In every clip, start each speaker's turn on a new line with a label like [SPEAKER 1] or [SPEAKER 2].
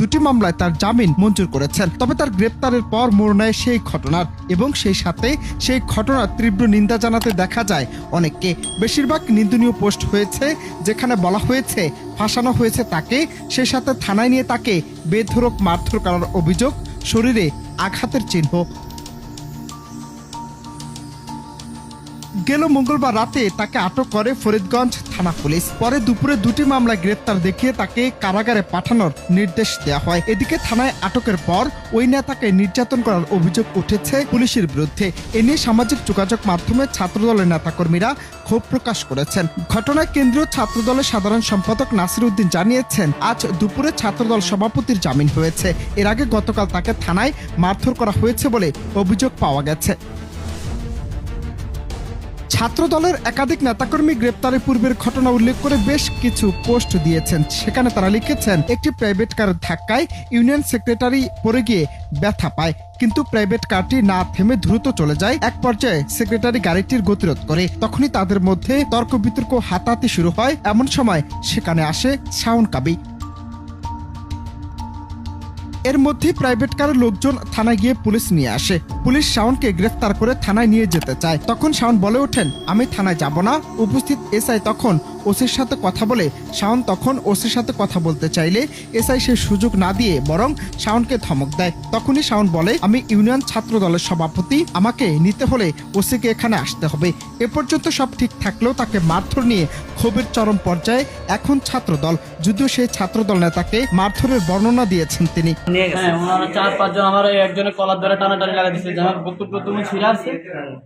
[SPEAKER 1] দুটি মামলায় তার জামিন মঞ্জুর করেছেন। তবে তার গ্রেপ্তারের পর মোড় নেয় সেই ঘটনার এবং সেই সাথে সেই ঘটনার তীব্র নিন্দা জানাতে দেখা যায় অনেককে। বেশিরভাগ নিন্দনীয় পোস্ট হয়েছে, যেখানে বলা হয়েছে, ফাঁসানো হয়েছে তাকে সেই সাথে থানায় নিয়ে তাকে বেধরক মারধর করার অভিযোগ, শরীরে আঘাতের চিহ্ন গেল মঙ্গলবার রাতে তাকে আটক করে ফরিদগঞ্জ থানা পুলিশ। পরে দুপুরে দুটি মামলায় গ্রেপ্তার দেখিয়ে তাকে কারাগারে পাঠানোর নির্দেশ দেওয়া হয়। এদিকে থানায় আটকের পর ওই নেতাকে নির্যাতন করার অভিযোগ উঠেছে পুলিশের বিরুদ্ধে। এ নিয়ে সামাজিক যোগাযোগ মাধ্যমে ছাত্রদলের নেতাকর্মীরা ক্ষোভ প্রকাশ করেছেন। ঘটনায় কেন্দ্রীয় ছাত্রদলের সাধারণ সম্পাদক নাসির উদ্দিন জানিয়েছেন, আজ দুপুরে ছাত্রদল সভাপতির জামিন হয়েছে। এর আগে গতকাল তাকে থানায় মারধর করা হয়েছে বলে অভিযোগ পাওয়া গেছে। ছাত্র দলের একাধিক নেতাকর্মী গ্রেপ্তারের পূর্বের ঘটনা উল্লেখ করে বেশ কিছু পোস্ট দিয়েছেন। সেখানে তারা লিখেছেন, একটি প্রাইভেট কারের ধাক্কায় ইউনিয়ন সেক্রেটারি পড়ে গিয়ে ব্যথা পায়, কিন্তু প্রাইভেট কারটি না থেমে দ্রুত চলে যায়। এক পর্যায়ে সেক্রেটারি গাড়িটির গতিরোধ করে। তখনই তাদের মধ্যে তর্ক বিতর্ক হাতাহাতি শুরু হয়। এমন সময় সেখানে আসে শাওন কাবি এর মধ্যে প্রাইভেট কারের লোকজন থানায় গিয়ে পুলিশ নিয়ে আসে। পুলিশ শাওনকে গ্রেফতার করে থানায় নিয়ে যেতে চায়। তখন শাওন বলে ওঠেন, আমি থানায় যাব না। উপস্থিত এসআই তখন ওসির সাথে কথা বলে শাওন তখন ওসির সাথে কথা বলতে চাইলে এসআই সে সুযোগ না দিয়ে বরং শাওনকে ধমক দেয়। তখনই শাওন বলে আমি ইউনিয়ন ছাত্র দলের সভাপতি আমাকে নিতে হলে ওসিকে এখানে আসতে হবে। এ পর্যন্ত সব ঠিক থাকলেও তাকে মারধর নিয়ে ক্ষোভের চরম পর্যায়ে এখন ছাত্র দল যদিও সেই ছাত্র দল নেতাকে মারধরের বর্ণনা দিয়েছেন তিনি।
[SPEAKER 2] হ্যাঁ ওনারা চার পাঁচজন আমার একজনের কলার ধরে টানাটানি লাগা দিচ্ছে আমার বুকুর প্রথমে ছিঁড়ে আছে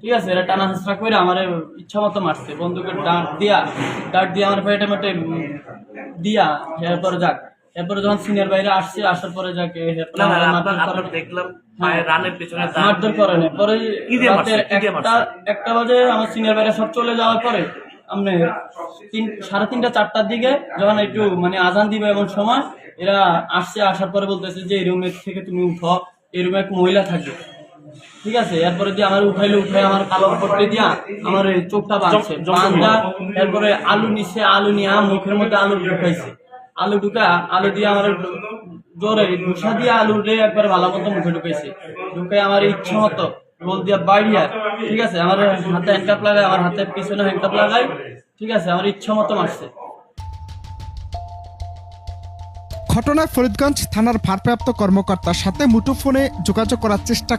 [SPEAKER 2] ঠিক আছে এটা টানা হেঁচড়া করে আমার ইচ্ছা মতো মারছে। বন্দুকের ডাঁট দিয়া ডাঁট দিয়ে আমার পেটে মেটে দিয়া এরপরে যাক। এরপরে যখন সিনিয়র বাইরে আসছে আসার পরে যাকে
[SPEAKER 3] দেখলাম।
[SPEAKER 2] মারধর করে না পরে একটা বাজে আমার সিনিয়র বাইরে সব চলে যাওয়ার পরে আপনি তিন সাড়ে তিনটা চারটার দিকে যখন একটু মানে আজান দিবে এমন সময় এরা আসছে আসার পরে বলতেছে যে এই রুমের থেকে তুমি উঠো। এই রুমে এক মহিলা থাকবে। ঠিক আছে এরপরে দিয়ে আমার উঠাইলে উঠাই আমার কালো পট্টি দিয়া আমার এই চোখটা বাঁধছে।
[SPEAKER 3] জম-
[SPEAKER 2] বাঁধা এরপরে আলু নিছে আলু নিয়ে মুখের মধ্যে আলু ঢুকাইছে। আলু ঢুকা আলু দিয়ে আমার জোরে দুসা দিয়ে আলু রে একবার ভালো মতো মুখে ঢুকাইছে। ঢুকে আমার ইচ্ছা মতো রোল দিয়া বাড়িয়া ঠিক আছে আমার হাতে হ্যান্ডকাপ লাগাই আমার হাতে পিছনে হ্যান্ডকাপ লাগাই ঠিক আছে আমার ইচ্ছা মতো মারছে।
[SPEAKER 1] ঘটনায় ফরিদগঞ্জ থানার ভারপ্রাপ্ত কর্মকর্তার সাথে মুঠোফোনে যোগাযোগ করার চেষ্টা